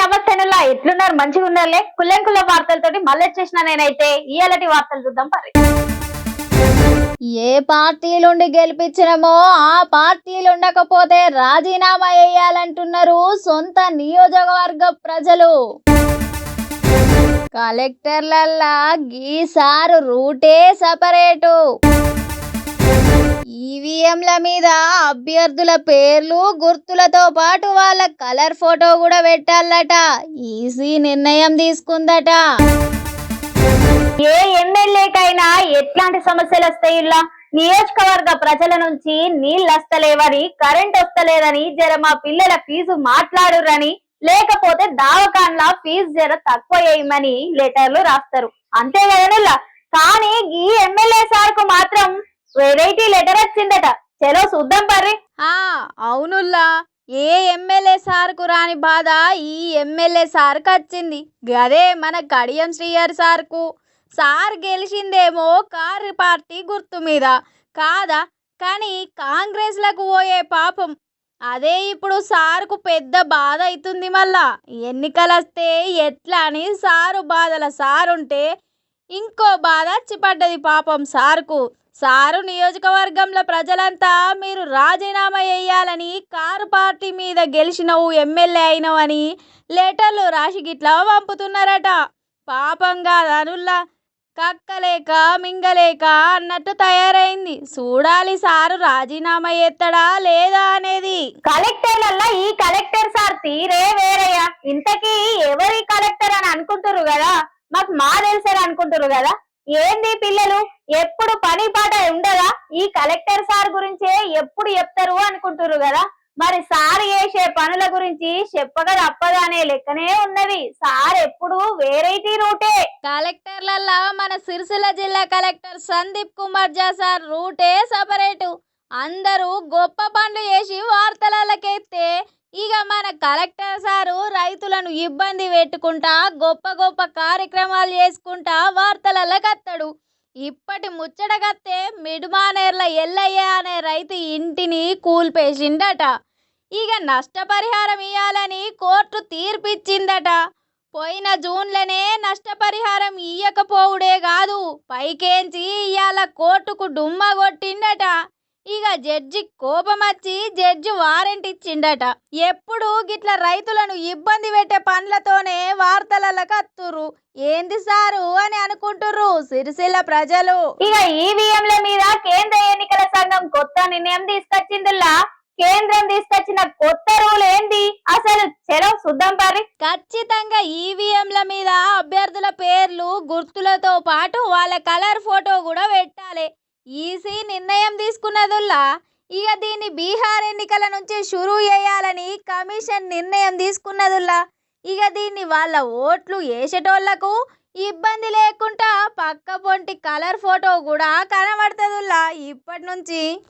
నమస్తేనులా ఎట్లున్నారు? మంచిగా ఉన్నారులే? కుల్లెం కుల్ల వార్తలతోటి మళ్ళీ వచ్చేసిన నేనైతే. ఇయాలటి వార్తలు చూద్దాం పరి. ఏ పార్టీలుండి గెలిపించినమో ఆ పార్టీలు ఉండకపోతే రాజీనామా వేయాలంటున్నారు సొంత నియోజకవర్గ ప్రజలు. కలెక్టర్లల్లా గీసారు రూటే సపరేటు. ఈవీఎంల మీద అభ్యర్థుల పేర్లు గుర్తులతో పాటు వాళ్ళ కలర్ ఫోటో కూడా పెట్టాలట. ఈసీ నిర్ణయం తీసుకుందట. ఏ ఎమ్మెల్యేకైనా ఎట్లాంటి సమస్యలు వస్తాయిలా నియోజకవర్గ ప్రజల నుంచి నీళ్ళు వస్తలేవని కరెంట్ వస్తలేదని జర మా పిల్లల ఫీజు మాట్లాడురని లేకపోతే దావకాన్లా ఫీజు జర తక్కువ వేయమని లెటర్లు రాస్తారు. అంతే కదనుల్లా? కానీ ఈ ఎమ్మెల్యే సార్కు మాత్రం వెరైటీ లెటర్ వచ్చిందట చలో చూద్దాం పర్రి. ఆ అవునుల్లా. ఏ ఎమ్మెల్యే సార్కు రాని బాధ ఈ ఎమ్మెల్యే సార్కు వచ్చింది. గదే మన కడియం శ్రీయర్ సార్కు. సార్ గెలిచిందేమో కార్ పార్టీ గుర్తు మీద. కాదా? కానీ కాంగ్రెస్లకు పోయే పాపం. అదే ఇప్పుడు సార్కు పెద్ద బాధ అవుతుంది మళ్ళా. ఎన్నికలు వస్తే ఎట్లా అని సారు బాధల సారుంటే ఇంకో బాధ చిపడ్డది పాపం సార్కు. సారు నియోజకవర్గంలో ప్రజలంతా మీరు రాజీనామా చేయాలని కారు పార్టీ మీద గెలిచినవు ఎమ్మెల్యే అయినవని లెటర్లు రాసి గిట్లా పంపుతున్నారట. పాపంగా ధనుల్లా కక్కలేక మింగలేక అన్నట్టు తయారైంది. చూడాలి సారు రాజీనామా చేస్తాడా లేదా అనేది. కలెక్టర్లల్లా ఈ కలెక్టర్ సార్ తీరే వేరయ్యా. ఇంతకీ ఎవరి కలెక్టర్ అని అనుకుంటారు కదా? మాకు మా తెలుసని అనుకుంటారు కదా? ఏంది పిల్లలు? ఎప్పుడు పని పాట ఉండదా? ఈ కలెక్టర్ సార్ గురించే ఎప్పుడు చెప్తారు అనుకుంటారు కదా? మరి సార్ చేసే పనుల గురించి చెప్పగా తప్పదా అనే లెక్కనే ఉన్నది సార్ ఎప్పుడు వేరైటీ రూటే. కలెక్టర్లలో మన సిరిసిల్ల జిల్లా కలెక్టర్ సందీప్ కుమార్ జా సార్ రూటే సపరేటు. అందరూ గొప్ప పనులు చేసి వార్తలకెత్తే ఇక మన కలెక్టర్ సారు రైతులను ఇబ్బంది పెట్టుకుంటా గొప్ప గొప్ప కార్యక్రమాలు చేసుకుంటా వార్తలలో కత్తాడు. ఇప్పటి ముచ్చటగత్తే మిడుమానేర్ల ఎల్లయ్య అనే రైతు ఇంటిని కూల్పేసిండట. ఇక నష్టపరిహారం ఇవ్వాలని కోర్టు తీర్పిచ్చిందట. పోయిన జూన్లోనే నష్టపరిహారం ఇయ్యకపోవుడే కాదు పైకేంచి ఇవాళ కోర్టుకు డుమ్మ కొట్టిండట ఇక జడ్జి కోపం వచ్చి జడ్జి వారెంట్ ఇచ్చిండట. ఎప్పుడు గిట్ల రైతులను ఇబ్బంది పెట్టే పనులతోనే వార్తలకు అత్తురు ఏంది సారు అని అనుకుంటుర్రు సిరిసిల్ల ప్రజలు. ఇక ఈవీఎంల మీద కేంద్ర ఎన్నికల సంఘం కొత్త నిర్ణయం తీసుకొచ్చిందిలా కేంద్రం తీసుకొచ్చిన కొత్త రూల్ ఏంది? అసలు చెరవ సుద్దం పారి ఖచ్చితంగా ఈవీఎంల మీద అభ్యర్థుల పేర్లు గుర్తులతో పాటు వాళ్ళ కలర్ ఫోటో కూడా పెట్టాలి. ఈసీ నిర్ణయం తీసుకున్నదుల్లా ఇక దీన్ని బీహార్ ఎన్నికల నుంచి షురూ చేయాలని కమిషన్ నిర్ణయం తీసుకున్నదుల్లా ఇక దీన్ని వాళ్ళ ఓట్లు వేసేటోళ్ళకు ఇబ్బంది లేకుండా పక్క పొంటి కలర్ ఫోటో కూడా కనబడుతుందిలా ఇప్పటి నుంచి